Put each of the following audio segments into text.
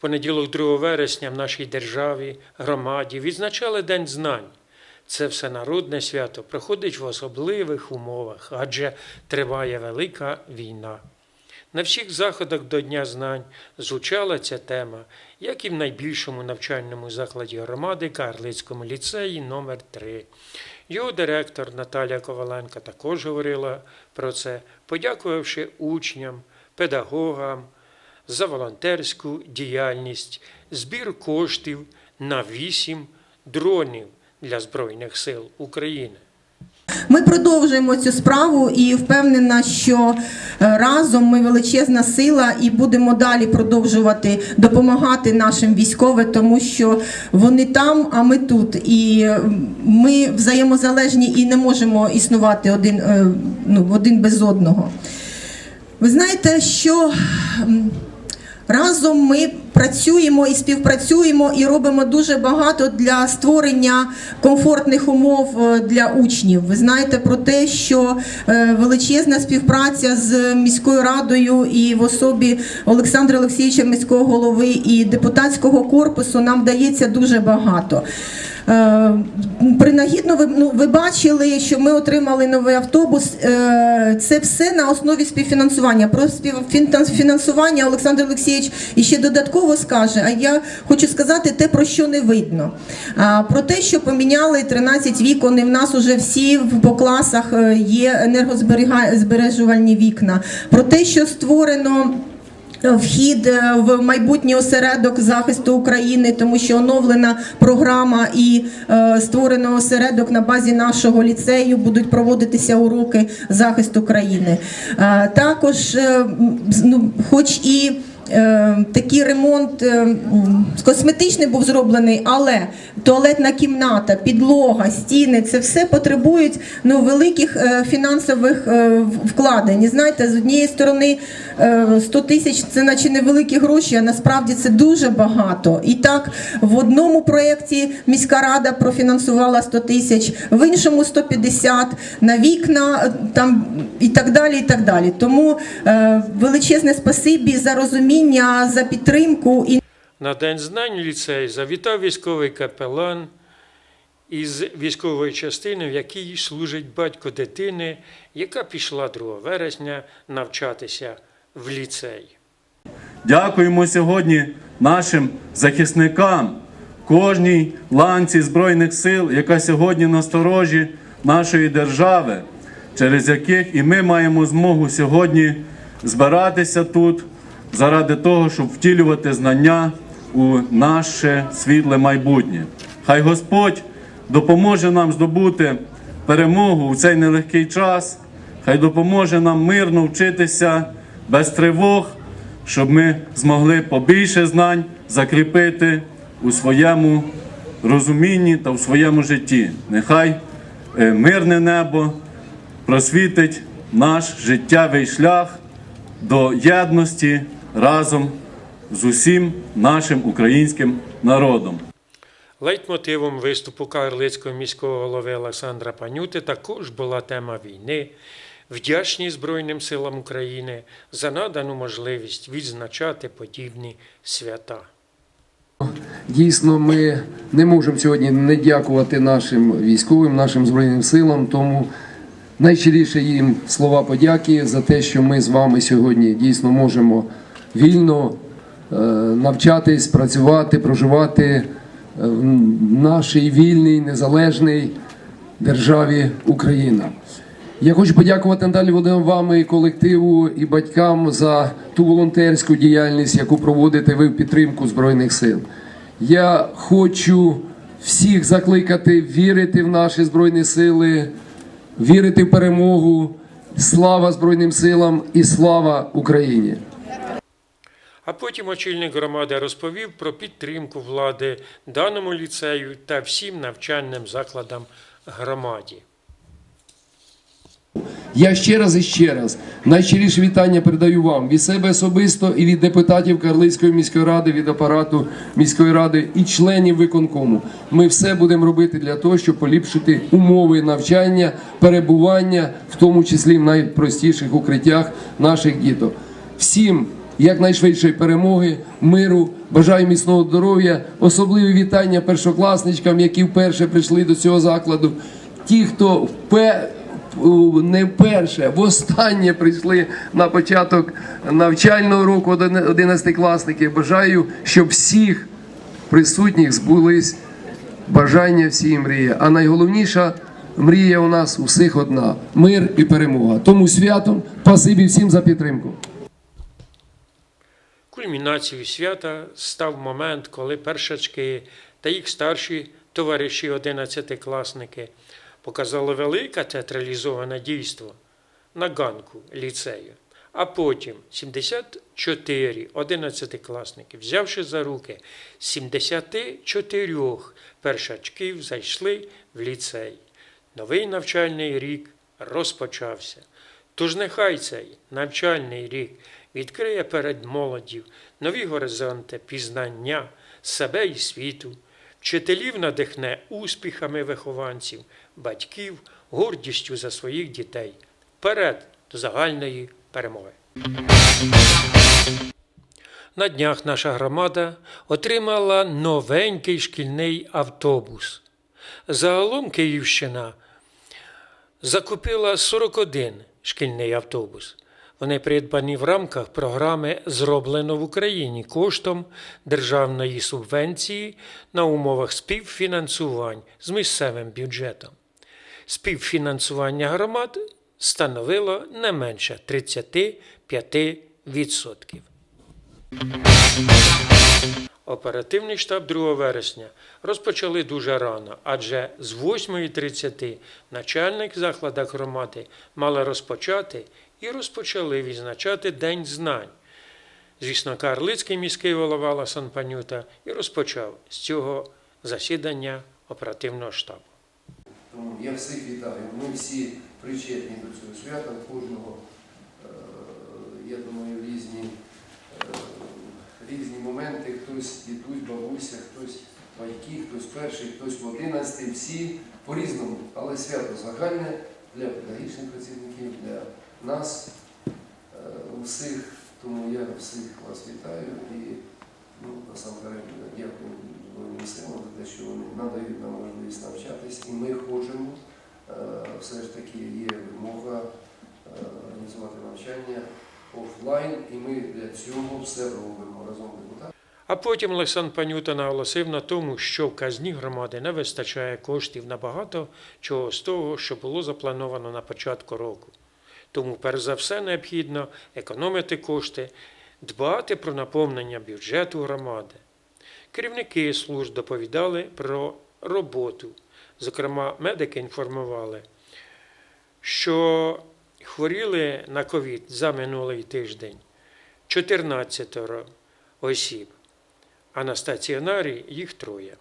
понеділок 2 вересня в нашій державі, громаді відзначали День знань. Це всенародне свято проходить в особливих умовах, адже триває велика війна. На всіх заходах до Дня знань звучала ця тема, як і в найбільшому навчальному закладі громади Карлицькому ліцеї номер 3 Його директор Наталія Коваленко також говорила про це, подякувавши учням, педагогам за волонтерську діяльність, збір коштів на вісім дронів для Збройних сил України. Ми продовжуємо цю справу і впевнена, що е, разом ми величезна сила і будемо далі продовжувати допомагати нашим військовим, тому що вони там, а ми тут. І е, ми взаємозалежні і не можемо існувати один, е, ну, один без одного. Ви знаєте, що разом ми працюємо і співпрацюємо і робимо дуже багато для створення комфортних умов е, для учнів. Ви знаєте про те, що е, величезна співпраця з міською радою і в особі Олександра Олексійовича, міського голови і депутатського корпусу нам вдається дуже багато. Е, Принагідно, ви, ну, ви бачили, що ми отримали новий автобус. Е, Це все на основі співфінансування. Про співфінансування Олександр Олексійович іще додатково скаже. А я хочу сказати те, про що не видно. Про те, що поміняли 13 вікон, і в нас уже всі по класах е, є енергозбережувальні вікна. Про те, що створено. Вхід е, в майбутній осередок захисту України, тому що оновлена програма і е, створено осередок на базі нашого ліцею будуть проводитися уроки захисту країни. Е, також, е, ну, хоч і е, такий ремонт е, косметичний був зроблений, але туалетна кімната, підлога, стіни це все потребують ну, великих е, фінансових е, вкладень. Знаєте, з однієї сторони е, 100 тисяч це наче невеликі гроші, а насправді це дуже багато. І так в одному проєкті міська рада профінансувала 100 тисяч, в іншому 150, на вікна е, там і так далі. І так далі. Тому е, величезне спасибі за розуміння, за підтримку і На День знань ліцей завітав військовий капелан із військової частини, в якій служить батько дитини, яка пішла 2 вересня навчатися в ліцей. Дякуємо сьогодні нашим захисникам, кожній ланці Збройних сил, яка сьогодні на сторожі нашої держави, через яких і ми маємо змогу сьогодні збиратися тут заради того, щоб втілювати знання у наше світле майбутнє. Хай Господь допоможе нам здобути перемогу у цей нелегкий час, хай допоможе нам мирно вчитися без тривог щоб ми змогли побільше знань закріпити у своєму розумінні та в своєму житті. Нехай е, мирне небо просвітить наш життєвий шлях до єдності разом з усім нашим українським народом. Лейтмотивом виступу Карлицького міського голови Олександра Панюти також була тема війни, вдячність Збройним силам України за надану можливість відзначати подібні свята. Дійсно, ми не можемо сьогодні не дякувати нашим військовим, нашим збройним силам. Тому найщиріше їм слова подяки за те, що ми з вами сьогодні дійсно можемо вільно е, навчатись, працювати, проживати е, в нашій вільній, незалежній державі Україна. Я хочу подякувати Наталі вам і колективу і батькам за ту волонтерську діяльність, яку проводите ви в підтримку Збройних сил. Я хочу всіх закликати вірити в наші Збройні сили, вірити в перемогу. Слава Збройним силам і слава Україні! А потім очільник громади розповів про підтримку влади даному ліцею та всім навчальним закладам громаді. Я ще раз і ще раз найщиріше вітання передаю вам від себе особисто і від депутатів Карлицької міської ради, від апарату міської ради і членів виконкому. Ми все будемо робити для того, щоб поліпшити умови навчання, перебування, в тому числі в найпростіших укриттях наших діток. Всім якнайшвидшої перемоги, миру, бажаю міцного здоров'я, особливі вітання першокласничкам, які вперше прийшли до цього закладу. Ті, хто не вперше, востаннє прийшли на початок навчального року 11 класники. Бажаю, щоб всіх присутніх збулись бажання всі мрії. А найголовніша мрія у нас у всіх одна мир і перемога. Тому святом спасибі всім за підтримку. Кульмінацією свята став момент, коли першачки та їх старші товариші одинадцятикласники показали велике театралізоване дійство на ганку ліцею. А потім 74 одинадцятикласники, взявши за руки 74 першачків, зайшли в ліцей. Новий навчальний рік розпочався. Тож нехай цей навчальний рік відкриє перед молоддю нові горизонти пізнання себе і світу, вчителів надихне успіхами вихованців, батьків, гордістю за своїх дітей. Вперед до загальної перемоги. На днях наша громада отримала новенький шкільний автобус. Загалом Київщина закупила 41 шкільний автобус. Вони придбані в рамках програми Зроблено в Україні коштом державної субвенції на умовах співфінансувань з місцевим бюджетом. Співфінансування громад становило не менше 35%. Оперативний штаб 2 вересня розпочали дуже рано, адже з 8.30 начальник в закладах громади мали розпочати і розпочали відзначати День знань. Звісно, Карлицький міський голова Ласан Панюта і розпочав з цього засідання оперативного штабу. Тому я всіх вітаю. Ми всі причетні до цього свята, кожного, е, я думаю, різні, різні моменти. Хтось дідусь, бабуся, хтось батьки, хтось перший, хтось в одинадцятий, всі по-різному, але свято загальне для педагогічних працівників, для нас, е, всіх. Тому я всіх вас вітаю і ну, насамперед дякую Збройним силам за те, що вони надають нам можливість навчатись, і ми хочемо, е, все ж таки є вимога е, організувати навчання офлайн, і ми для цього все робимо разом. А потім Олександр Панюта наголосив на тому, що в казні громади не вистачає коштів на багато чого з того, що було заплановано на початку року. Тому, перш за все, необхідно економити кошти, дбати про наповнення бюджету громади. Керівники служб доповідали про роботу. Зокрема, медики інформували, що хворіли на ковід за минулий тиждень 14 осіб, а на стаціонарі їх троє.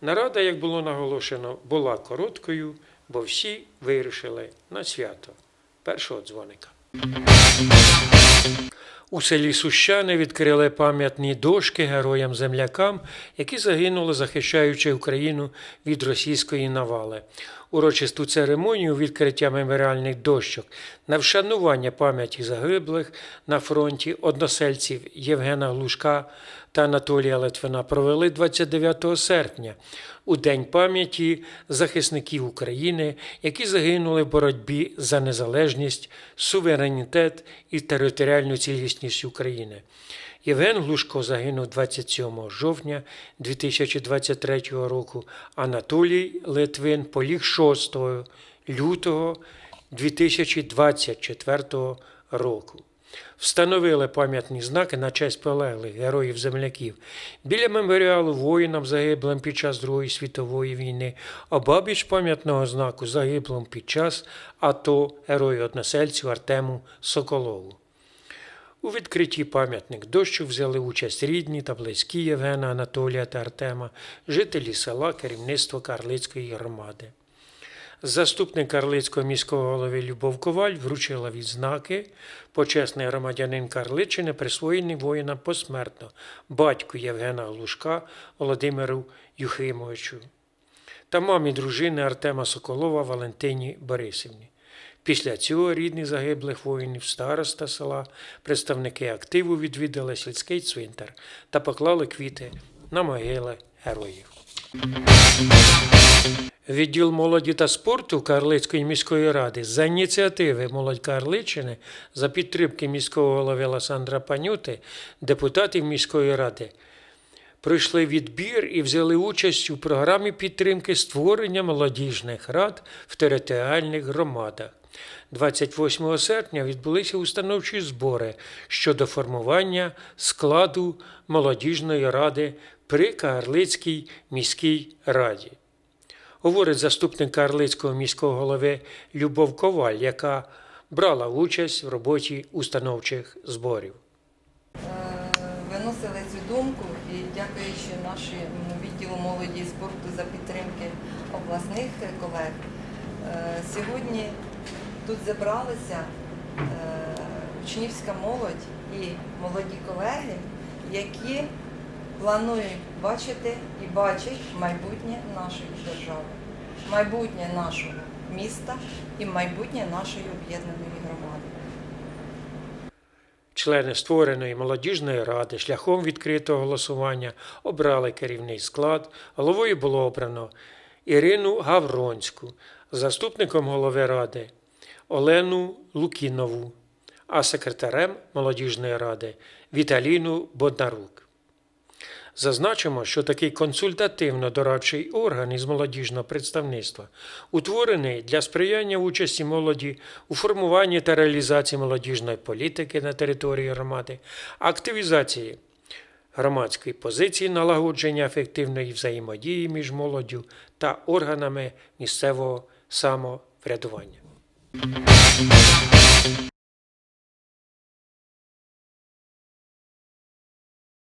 Нарада, як було наголошено, була короткою, бо всі вирішили на свято першого дзвоника. У селі Сущани відкрили пам'ятні дошки героям-землякам, які загинули, захищаючи Україну від російської навали. Урочисту церемонію відкриття меморіальних дощок на вшанування пам'яті загиблих на фронті односельців Євгена Глушка та Анатолія Литвина провели 29 серпня у День пам'яті захисників України, які загинули в боротьбі за незалежність, суверенітет і територіальну цілісність України. Євген Глушко загинув 27 жовтня 2023 року. Анатолій Литвин поліг 6 лютого 2024 року. Встановили пам'ятні знаки на честь полеглих героїв-земляків біля меморіалу воїнам загиблим під час Другої світової війни, обабіч пам'ятного знаку загиблим під час АТО герою односельцю Артему Соколову. У відкритті пам'ятник дощу взяли участь рідні та близькі Євгена, Анатолія та Артема, жителі села, керівництво Карлицької громади. Заступник Карлицького міського голови Любов Коваль вручила відзнаки почесний громадянин Карличини, присвоєний воїнам посмертно, батьку Євгена Глушка Володимиру Юхимовичу та мамі дружини Артема Соколова Валентині Борисівні. Після цього рідні загиблих воїнів, староста села, представники активу відвідали сільський цвинтар та поклали квіти на могили героїв. Відділ молоді та спорту Карлицької міської ради за ініціативи Молодь Карличини за підтримки міського голови Олександра Панюти, депутатів міської ради пройшли відбір і взяли участь у програмі підтримки створення молодіжних рад в територіальних громадах. 28 серпня відбулися установчі збори щодо формування складу молодіжної ради при Карлицькій міській раді. Говорить заступник Карлицького міського голови Любов Коваль, яка брала участь в роботі установчих зборів. Е, виносили цю думку і дякуючи нашому відділу молоді і спорту за підтримки обласних колег. е, Сьогодні тут зібралися е, учнівська молодь і молоді колеги, які планують бачити і бачать майбутнє нашої держави, майбутнє нашого міста і майбутнє нашої об'єднаної громади. Члени створеної молодіжної ради шляхом відкритого голосування обрали керівний склад. Головою було обрано Ірину Гавронську, заступником голови ради Олену Лукінову, а секретарем молодіжної ради Віталіну Боднарук. Зазначимо, що такий консультативно-дорадчий орган із молодіжного представництва утворений для сприяння участі молоді у формуванні та реалізації молодіжної політики на території громади, активізації громадської позиції, налагодження ефективної взаємодії між молоддю та органами місцевого самоврядування.